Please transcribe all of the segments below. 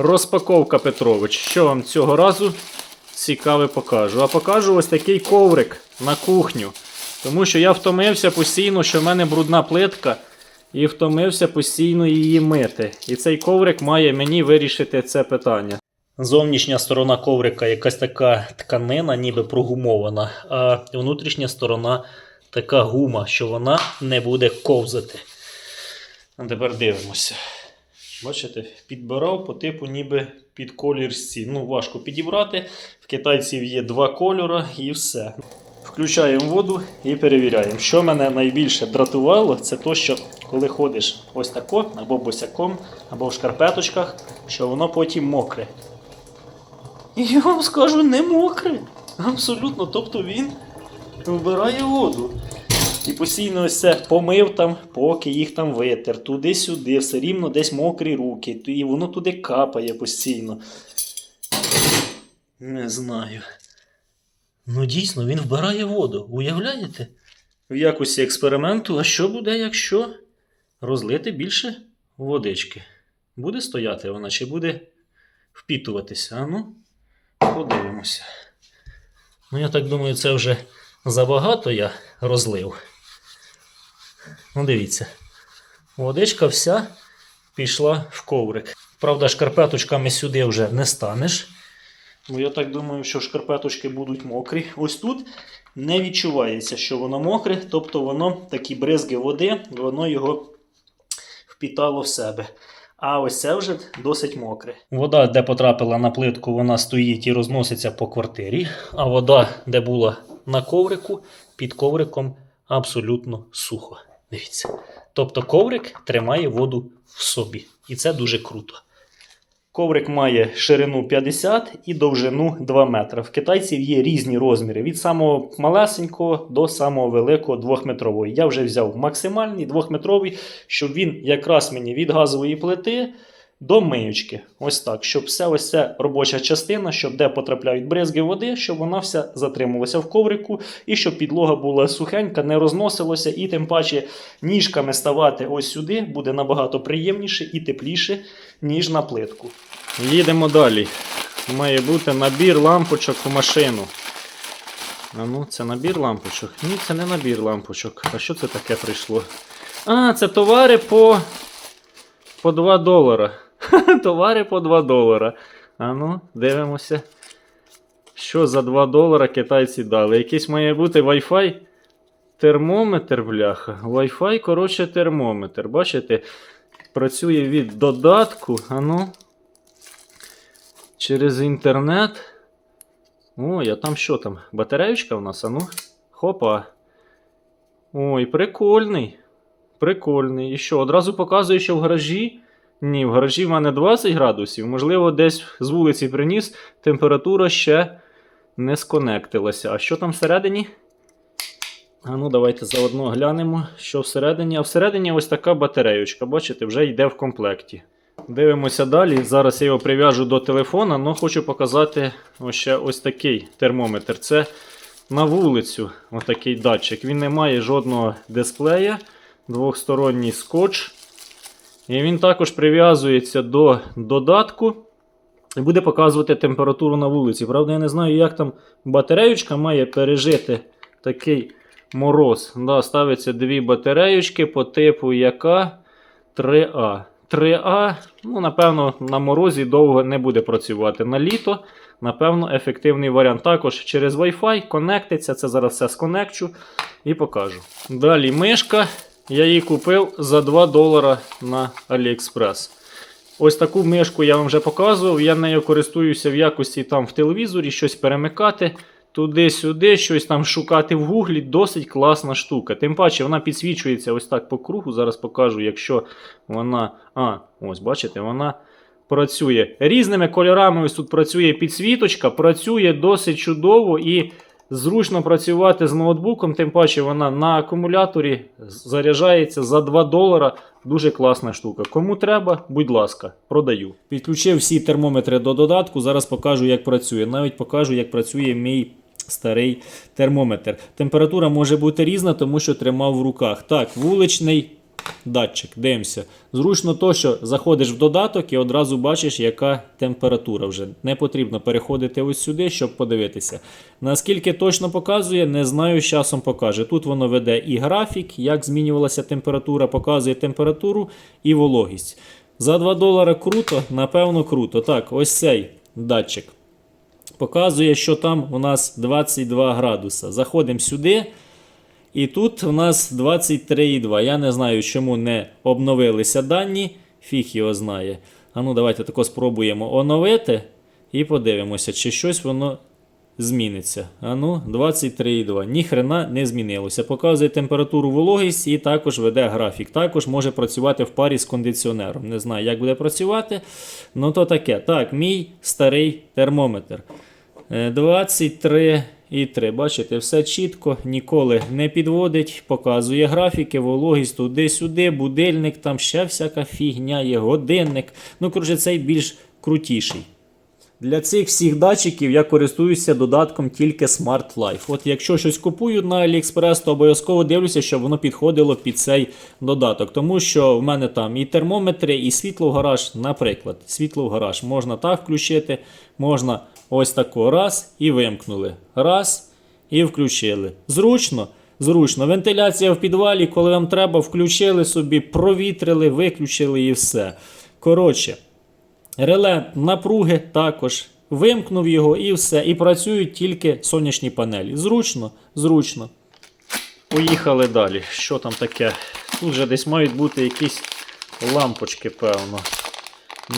Розпаковка Петрович. Що вам цього разу цікаве покажу? А покажу ось такий коврик на кухню. Тому що я втомився постійно, що в мене брудна плитка, і втомився постійно її мити. І цей коврик має мені вирішити це питання. Зовнішня сторона коврика якась така тканина, ніби прогумована, а внутрішня сторона така гума, що вона не буде ковзати. Тепер дивимося. Бачите, підбирав по типу ніби під колір сі. Ну, важко підібрати. В китайців є два кольори і все. Включаємо воду і перевіряємо. Що мене найбільше дратувало, це то, що коли ходиш ось тако, або босяком, або в шкарпеточках, що воно потім мокре. І я вам скажу, не мокре. Абсолютно. Тобто він вбирає воду. І постійно ось це помив там, поки їх там витер, туди-сюди, все рівно десь мокрі руки, і воно туди капає постійно. Не знаю. Ну, дійсно, він вбирає воду. Уявляєте? В якості експерименту, а що буде, якщо розлити більше водички? Буде стояти вона чи буде впітуватися? А ну, подивимося. Ну, я так думаю, це вже забагато я розлив. Ну, дивіться. Водичка вся пішла в коврик. Правда, шкарпеточками сюди вже не станеш. Бо я так думаю, що шкарпеточки будуть мокрі. Ось тут не відчувається, що воно мокре, тобто воно такі бризги води, воно його впітало в себе. А ось це вже досить мокре. Вода, де потрапила на плитку, вона стоїть і розноситься по квартирі. А вода, де була на коврику, під ковриком абсолютно сухо. Дивіться. Тобто коврик тримає воду в собі. І це дуже круто. Коврик має ширину 50 і довжину 2 метри. В китайців є різні розміри від самого малесенького до самого великого 2-метрового. Я вже взяв максимальний 2-метровий, щоб він якраз мені від газової плити до миючки. Ось так, щоб все ось ця робоча частина, щоб де потрапляють бризги води, щоб вона вся затримувалася в коврику, і щоб підлога була сухенька, не розносилася, і тим паче ніжками ставати ось сюди буде набагато приємніше і тепліше, ніж на плитку. Їдемо далі. Має бути набір лампочок у машину. А ну, це набір лампочок? Ні, це не набір лампочок. А що це таке прийшло? А, це товари по, по 2 долара. Товари по 2 долара. А ну, дивимося. Що за 2 долара китайці дали? Якийсь має бути Wi-Fi термометр, бляха. Wi-Fi, коротше, термометр. Бачите? Працює від додатку. А ну. Через інтернет. Ой, а там що там? Батареючка в нас, а ну. Хопа. Ой, прикольний. Прикольний. І що, одразу показує, що в гаражі. Ні, в гаражі в мене 20 градусів. Можливо, десь з вулиці приніс, температура ще не сконектилася. А що там всередині? А ну, давайте заодно глянемо, що всередині. А всередині ось така батареючка, бачите, вже йде в комплекті. Дивимося далі. Зараз я його прив'яжу до телефона, але хочу показати ось ще ось такий термометр. Це на вулицю отакий датчик. Він не має жодного дисплея, двохсторонній скотч. І він також прив'язується до додатку і буде показувати температуру на вулиці. Правда, я не знаю, як там батареючка має пережити такий мороз. Да, ставиться дві батареючки по типу яка 3А. 3А, ну, напевно, на морозі довго не буде працювати. На літо, напевно, ефективний варіант. Також через Wi-Fi конектиться. Це зараз все сконекчу і покажу. Далі мишка. Я її купив за 2 долара на AliExpress. Ось таку мишку я вам вже показував. Я нею користуюся в якості там в телевізорі, щось перемикати. Туди-сюди, щось там шукати в гуглі, досить класна штука. Тим паче вона підсвічується ось так по кругу. Зараз покажу, якщо вона. А, ось бачите, вона працює різними кольорами. Ось тут працює підсвіточка, працює досить чудово і зручно працювати з ноутбуком. Тим паче вона на акумуляторі заряджається за 2 долара. Дуже класна штука. Кому треба, будь ласка, продаю. Підключив всі термометри до додатку. Зараз покажу, як працює. Навіть покажу, як працює мій старий термометр. Температура може бути різна, тому що тримав в руках. Так, вуличний датчик. Дивимося. Зручно то, що заходиш в додаток і одразу бачиш, яка температура вже. Не потрібно переходити ось сюди, щоб подивитися. Наскільки точно показує, не знаю, з часом покаже. Тут воно веде і графік, як змінювалася температура, показує температуру і вологість. За 2 долари круто, напевно, круто. Так, ось цей датчик. Показує, що там у нас 22 градуса. Заходимо сюди. І тут у нас 23,2. Я не знаю, чому не обновилися дані. Фіг його знає. А ну, давайте тако спробуємо оновити і подивимося, чи щось воно зміниться. А ну, 23,2. Ніхрена не змінилося. Показує температуру вологість і також веде графік. Також може працювати в парі з кондиціонером. Не знаю, як буде працювати. Ну то таке. Так, мій старий термометр. Е, 23,3. Бачите, все чітко, ніколи не підводить, показує графіки, вологість туди-сюди, будильник, там ще всяка фігня є, годинник. Ну, коротше, цей більш крутіший. Для цих всіх датчиків я користуюся додатком тільки Smart Life. От якщо щось купую на AliExpress, то обов'язково дивлюся, щоб воно підходило під цей додаток. Тому що в мене там і термометри, і світло в гараж, наприклад. Світло в гараж можна так включити, можна ось тако раз і вимкнули. Раз і включили. Зручно. Зручно. Вентиляція в підвалі, коли вам треба, включили собі, провітрили, виключили і все. Коротше. Реле напруги також. Вимкнув його і все. І працюють тільки сонячні панелі. Зручно, зручно. Поїхали далі. Що там таке? Тут вже десь мають бути якісь лампочки, певно.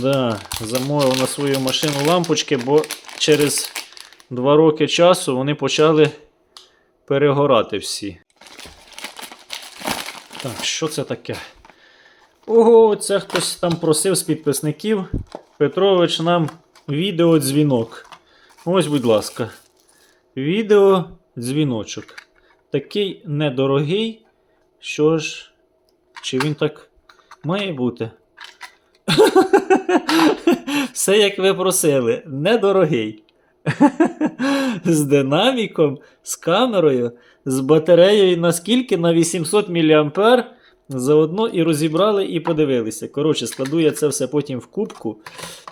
Да, замовив на свою машину лампочки, бо через два роки часу вони почали перегорати всі. Так, що це таке? Ого, це хтось там просив з підписників. Петрович нам відеодзвінок. Ось, будь ласка. Відеодзвіночок. Такий недорогий. Що ж, чи він так має бути? Все, як ви просили, недорогий. З динаміком, з камерою, з батареєю наскільки на 800 мА. Заодно і розібрали, і подивилися. Коротше, складу я це все потім в кубку.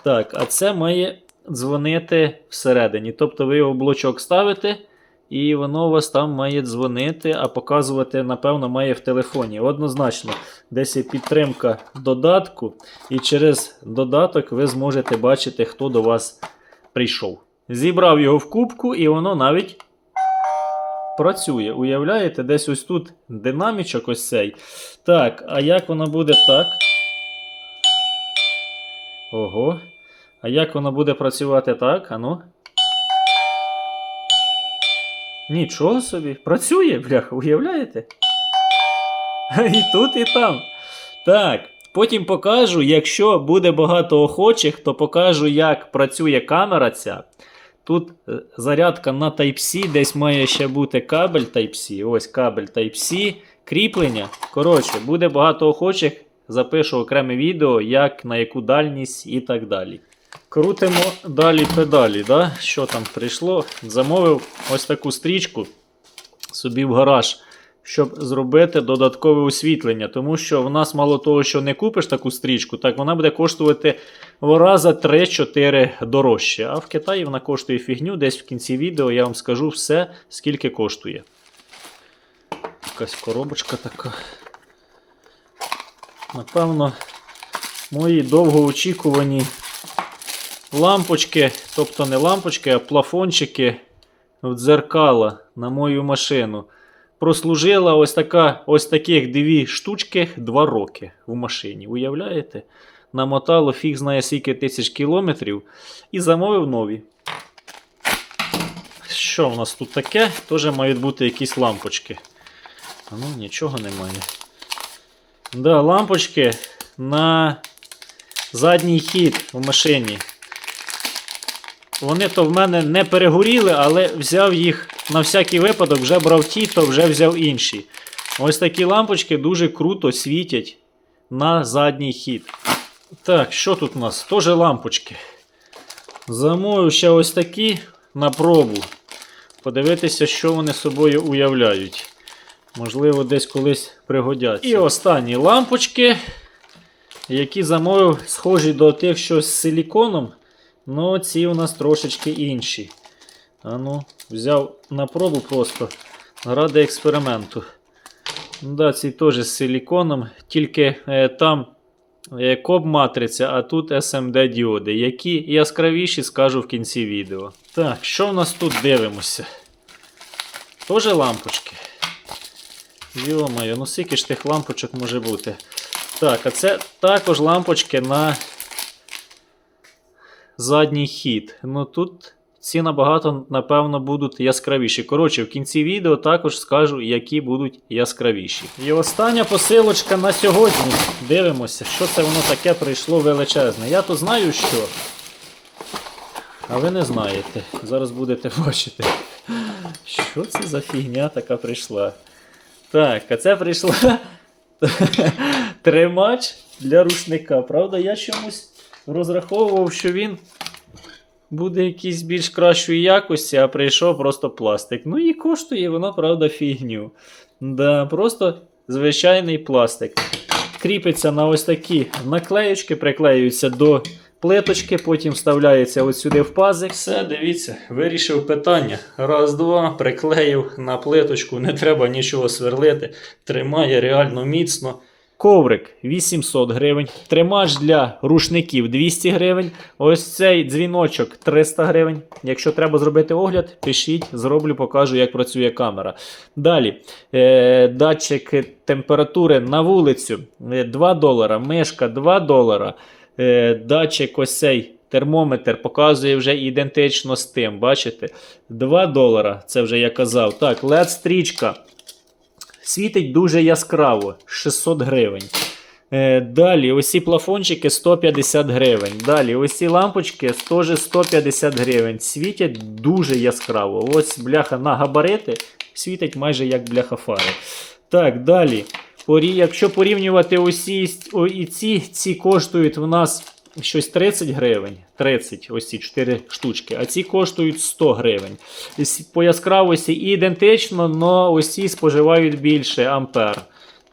Так, а це має дзвонити всередині. Тобто ви його блочок ставите, і воно у вас там має дзвонити, а показувати, напевно, має в телефоні. Однозначно, десь є підтримка додатку, і через додаток ви зможете бачити, хто до вас прийшов. Зібрав його в кубку, і воно навіть працює. Уявляєте, десь ось тут динамічок ось цей. Так, а як воно буде так? Ого. А як воно буде працювати так? Ану? Нічого собі. Працює, бляха, уявляєте? І тут, і там. Так. Потім покажу, якщо буде багато охочих, то покажу, як працює камера ця. Тут е, зарядка на Type-C, десь має ще бути кабель Type-C. Ось кабель Type-C, кріплення. Коротше, буде багато охочих. Запишу окреме відео, як на яку дальність і так далі. Крутимо далі педалі. Да? Що там прийшло? Замовив ось таку стрічку собі в гараж, щоб зробити додаткове освітлення. Тому що в нас мало того, що не купиш таку стрічку, так вона буде коштувати в раза 3-4 дорожче. А в Китаї вона коштує фігню. Десь в кінці відео я вам скажу все, скільки коштує. Якась коробочка така. Напевно, мої довгоочікувані лампочки, тобто не лампочки, а плафончики в дзеркала на мою машину. Прослужила ось така, ось таких дві штучки 2 роки в машині. Уявляєте? Намотало фіг знає скільки тисяч кілометрів і замовив нові. Що в нас тут таке? Теж мають бути якісь лампочки. Ну, нічого немає. Да, лампочки на задній хід в машині. Вони то в мене не перегоріли, але взяв їх на всякий випадок, вже брав ті, то вже взяв інші. Ось такі лампочки дуже круто світять на задній хід. Так, що тут у нас? Тоже лампочки. Замовив ще ось такі на пробу. Подивитися, що вони собою уявляють. Можливо, десь колись пригодяться. І останні лампочки, які замовив, схожі до тих, що з силіконом. Ну, ці у нас трошечки інші. Ну, взяв на пробу просто ради експерименту. Да, ці теж з силіконом, тільки е, там е, коб матриця, а тут SMD діоди. Які яскравіші, скажу в кінці відео. Так, що в нас тут дивимося? Тоже лампочки. Йо-моє, ну скільки ж тих лампочок може бути. Так, а це також лампочки на задній хід. Ну тут ці набагато, напевно, будуть яскравіші. Коротше, в кінці відео також скажу, які будуть яскравіші. І остання посилочка на сьогодні. Дивимося, що це воно таке прийшло величезне. Я то знаю, що. А ви не знаєте. Зараз будете бачити. Що це за фігня така прийшла? Так, а це прийшла тримач для рушника. Правда, я чомусь розраховував, що він буде якийсь більш кращої якості, а прийшов просто пластик. Ну і коштує воно, правда, фігню. Да, просто звичайний пластик. Кріпиться на ось такі наклеючки, приклеюються до плиточки, потім вставляється ось сюди в пазик. Все, дивіться, вирішив питання. Раз, два, приклеїв на плиточку, не треба нічого сверлити. Тримає реально міцно. Коврик 800 гривень, тримач для рушників 200 гривень. Ось цей дзвіночок 300 гривень. Якщо треба зробити огляд, пишіть, зроблю, покажу, як працює камера. Далі е, датчик температури на вулицю е, 2 долара, мишка 2 долара. Е, датчик ось цей термометр показує вже ідентично з тим. Бачите? 2 долара, це вже я казав. Так, LED-стрічка. Світить дуже яскраво 600 гривень. Е, далі, ці плафончики 150 гривень. Далі, ось лампочки теж 150 гривень. Світять дуже яскраво. Ось бляха на габарити світить майже як бляха фари. Так, далі. Якщо порівнювати усі і ці, ці коштують в нас щось 30 гривень. 30, ось ці 4 штучки, а ці коштують 100 гривень. По яскравості ідентично, але ось ці споживають більше ампер.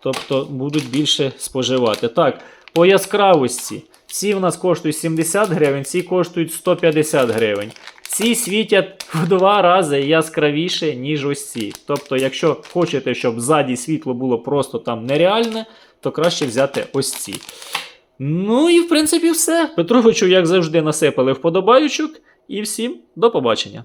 Тобто будуть більше споживати. Так, по яскравості. Ці в нас коштують 70 гривень, ці коштують 150 гривень. Ці світять в два рази яскравіше, ніж ось ці. Тобто, якщо хочете, щоб ззаді світло було просто там нереальне, то краще взяти ось ці. Ну і в принципі все. Петровичу, як завжди, насипали вподобаючок. І всім до побачення.